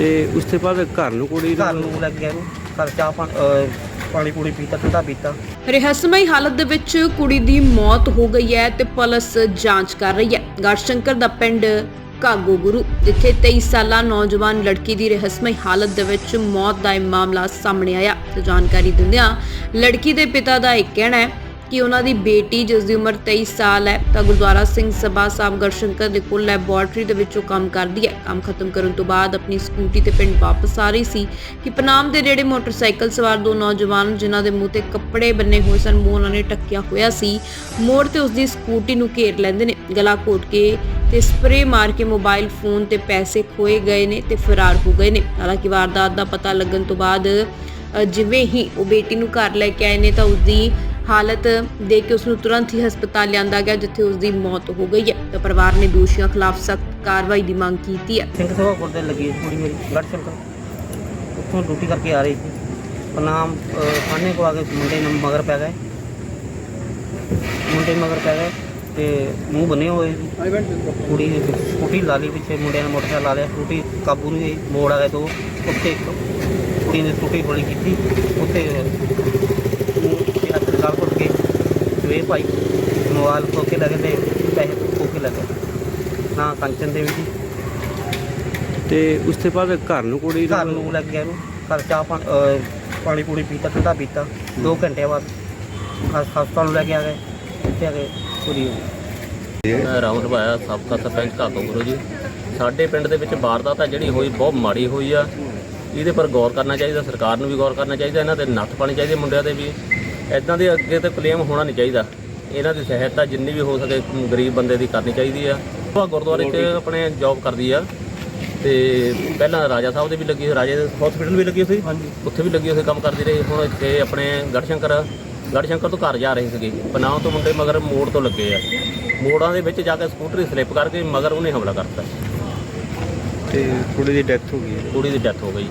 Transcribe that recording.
ਤੇ ਉਸ ਤੋਂ ਬਾਅਦ ਘਰ ਨੂੰ ਕੁੜੀ ਘਰ ਨੂੰ ਲੱਗ ਗਿਆ ਇਹਨੂੰ ਘਰ ਚਾਹ ਪਾਣੀ ਅਹ ਪਾਣੀ ਪੂਣੀ ਪੀਤਾ ਠੰਡਾ ਪੀਤਾ। ਰਹੱਸਮਈ ਹਾਲਤ ਦੇ ਵਿੱਚ ਕੁੜੀ ਦੀ ਮੌਤ ਹੋ ਗਈ ਹੈ ਤੇ ਪੁਲਿਸ ਜਾਂਚ ਕਰ ਰਹੀ ਹੈ। ਗੜਸ਼ੰਕਰ ਦਾ ਪਿੰਡ ਕਾਗੋ ਗੁਰੂ ਜਿੱਥੇ 23 ਸਾਲਾ ਨੌਜਵਾਨ ਲੜਕੀ ਦੀ ਰਹੱਸਮਈ ਹਾਲਤ ਦੇ ਵਿੱਚ ਮੌਤ ਦਾ ਇਹ ਮਾਮਲਾ ਸਾਹਮਣੇ ਆਇਆ। ਤੇ ਜਾਣਕਾਰੀ ਦਿੰਦਿਆਂ ਲੜਕੀ ਦੇ ਪਿਤਾ ਦਾ ਇਹ ਕਹਿਣਾ ਹੈ ਕਿ ਉਹਨਾਂ ਦੀ ਬੇਟੀ ਜਿਸ ਦੀ ਉਮਰ 23 ਸਾਲ ਹੈ, ਤਾਂ ਗੁਰਦੁਆਰਾ ਸਿੰਘ ਸਭਾ ਸਾਹਿਬ ਗੜਸ਼ੰਕਰ ਦੇ ਕੋਲ ਲੈਬੋਰਟਰੀ ਦੇ ਵਿੱਚੋਂ ਕੰਮ ਕਰਦੀ ਹੈ। ਕੰਮ ਖਤਮ ਕਰਨ ਤੋਂ ਬਾਅਦ ਆਪਣੀ ਸਕੂਟੀ ਤੇ ਪਿੰਡ ਵਾਪਸ ਆ ਰਹੀ ਸੀ ਕਿ ਪਨਾਮ ਦੇ ਨੇੜੇ ਮੋਟਰਸਾਈਕਲ ਸਵਾਰ ਦੋ ਨੌਜਵਾਨ ਜਿਨ੍ਹਾਂ ਦੇ ਮੂੰਹ ਤੇ ਕੱਪੜੇ ਬੰਨੇ ਹੋਏ ਸਨ, ਮੂੰਹ ਉਹਨਾਂ ਨੇ ਟੱਕਿਆ ਹੋਇਆ ਸੀ। ਮੋੜ ਤੇ ਉਸ ਦੀ ਸਕੂਟੀ ਨੂੰ ਘੇਰ ਲੈਂਦੇ ਨੇ। ਗਲਾ ਘੋਟ ਕੇ ਤੇ ਸਪਰੇ ਮਾਰ ਕੇ ਮੋਬਾਈਲ ਫੋਨ ਤੇ ਪੈਸੇ ਖੋਏ ਗਏ ਨੇ ਤੇ ਫਰਾਰ ਹੋ ਗਏ ਨੇ। ਹਾਲਾਂਕਿ ਵਾਰਦਾਤ ਦਾ ਪਤਾ ਲੱਗਣ ਤੋਂ ਬਾਅਦ ਜਿਵੇਂ ਹੀ ਉਹ ਬੇਟੀ ਨੂੰ ਘਰ ਲੈ ਕੇ ਆਏ ਨੇ, ਤਾਂ ਉਸ ਦੀ ਹਾਲਤ ਦੇਖ ਕੇ ਉਸ ਨੂੰ ਤੁਰੰਤ ਹੀ ਹਸਪਤਾਲ ਲਿਆਂਦਾ ਗਿਆ, ਜਿੱਥੇ ਉਸ ਦੀ ਮੌਤ ਹੋ ਗਈ ਹੈ। ਤਾਂ ਪਰਿਵਾਰ ਨੇ ਦੋਸ਼ੀਆਂ ਖਿਲਾਫ ਸਖਤ ਕਾਰਵਾਈ ਦੀ ਮੰਗ ਕੀਤੀ ਹੈ। ਸਿੰਘ ਸਭਾ ਗੁਰਦੇ ਲੱਗੀ ਕੁੜੀ ਮੇਰੀ ਗੜ ਸ਼ੰਕਰ ਉੱਥੋਂ ਡਿਊਟੀ ਕਰਕੇ ਆ ਰਹੀ ਸੀ। ਪਨਾਮ ਥਾਣੇ ਕੋ ਆ ਕੇ ਮੁੰਡੇ ਨੂੰ ਮਗਰ ਪੈ ਗਏ। ਮੁੰਡੇ ਮਗਰ ਪੈ ਗਏ ਤੇ ਮੂੰਹ ਬੰਨੇ ਹੋਏ ਸੀ। ਕੁੜੀ ਸਕੂਟੀ ਲਾ ਲਈ ਪਿੱਛੇ, ਮੁੰਡਿਆਂ ਨੇ ਮੋਟਰਸਾਈਕਲ ਲਾ ਲਿਆ। ਸਕੂਟੀ ਕਾਬੂ ਨਹੀਂ ਹੋਈ, ਮੋੜ ਆ ਗਏ ਦੋ। ਉੱਥੇ ਇੱਕ ਕੁੜੀ ਨੇ ਸਕੂਟੀ ਹੌਲੀ ਕੀਤੀ। ਉੱਥੇ ਮੂੰਹ ਤੇ ਹੱਥ ਨਾਲ ਘੁੱਟ ਕੇ ਸਵੇ ਭਾਈ। ਮੋਬਾਈਲ ਖੋ ਕੇ ਲੱਗੇ ਤੇ ਪੈਸੇ ਖੋ ਕੇ ਲੱਗੇ ਨਾ ਕੰਚਨ ਦੇਵੀ ਜੀ। ਤੇ ਉਸ ਤੋਂ ਬਾਅਦ ਘਰ ਨੂੰ ਕੁੜੀ ਘਰ ਨੂੰ ਲੱਗ ਗਿਆ ਇਹਨੂੰ ਘਰ ਚਾਹ ਪਾਣੀ ਅਹ ਪਾਣੀ ਪੂਣੀ ਪੀਤਾ ਠੰਡਾ ਪੀਤਾ। 2 ਘੰਟੇ ਬਾਅਦ ਹਸ- ਹਸਪਤਾਲ ਨੂੰ ਲੈ ਕੇ ਆ ਗਏ। ਇੱਥੇ ਆ ਕੇ ਪੂਰੀ ਹੋ ਗਈ। ਮੈਂ ਰਾਉਂਡ ਪਾਇਆ ਸਾਬਕਾ ਸਰਪੰਚ ਕਾਕੋ ਗੁਰੂ ਜੀ। ਸਾਡੇ ਪਿੰਡ ਦੇ ਵਿੱਚ ਵਾਰਦਾਤ ਆ ਜਿਹੜੀ ਹੋਈ ਬਹੁਤ ਮਾੜੀ ਹੋਈ ਆ। ਇਹਦੇ ਪਰ ਗੌਰ ਕਰਨਾ ਚਾਹੀਦਾ ਸਰਕਾਰ ਨੂੰ ਵੀ ਗੌਰ ਕਰਨਾ ਚਾਹੀਦਾ ਇਹਨਾਂ ਤੇ ਨੱਥ ਪਾਣੀ ਚਾਹੀਦੀ ਮੁੰਡਿਆਂ ਦੇ ਵੀ। ਐਦਾਂ ਦੇ ਅੱਗੇ ਤੇ ਕਲੇਮ ਹੋਣਾ ਨਹੀਂ ਚਾਹੀਦਾ। ਇਹਨਾਂ ਦੀ ਸਹਾਇਤਾ ਜਿੰਨੀ ਵੀ ਹੋ ਸਕੇ ਗਰੀਬ ਬੰਦੇ ਦੀ ਕਰਨੀ ਚਾਹੀਦੀ ਆ। ਉਹ ਗੁਰਦੁਆਰੇ 'ਚ ਆਪਣੇ ਜੌਬ ਕਰਦੀ ਆ ਤੇ ਪਹਿਲਾਂ ਰਾਜਾ ਸਾਹਿਬ ਦੇ ਵੀ ਲੱਗੀ ਰਾਜੇ ਹਸਪੀਟਲ ਵੀ ਲੱਗੀ ਹੋਈ ਹਾਂਜੀ। ਉੱਥੇ ਵੀ ਲੱਗੀ ਹੋਈ ਕੰਮ ਕਰਦੀ ਰਹੀ। ਹੁਣ ਇੱਥੇ ਆਪਣੇ ਗੜਸ਼ੰਕਰ ਗੜਸ਼ੰਕਰ ਤੋਂ ਘਰ ਜਾ ਰਹੇ ਸੀਗੇ। ਪਨਾਹ ਤੋਂ ਮੁੰਡੇ ਮਗਰ ਮੋੜ ਤੋਂ ਲੱਗੇ ਆ। ਮੋੜਾਂ ਦੇ ਵਿੱਚ ਜਾ ਕੇ ਸਕੂਟਰੀ ਸਲਿੱਪ ਕਰਕੇ ਮਗਰ ਉਹਨੇ ਹਮਲਾ ਕਰਤਾ। ਤੇ ਕੁੜੀ ਦੀ ਡੈਥ ਹੋ ਗਈ। ਕੁੜੀ ਦੀ ਡੈਥ ਹੋ ਗਈ।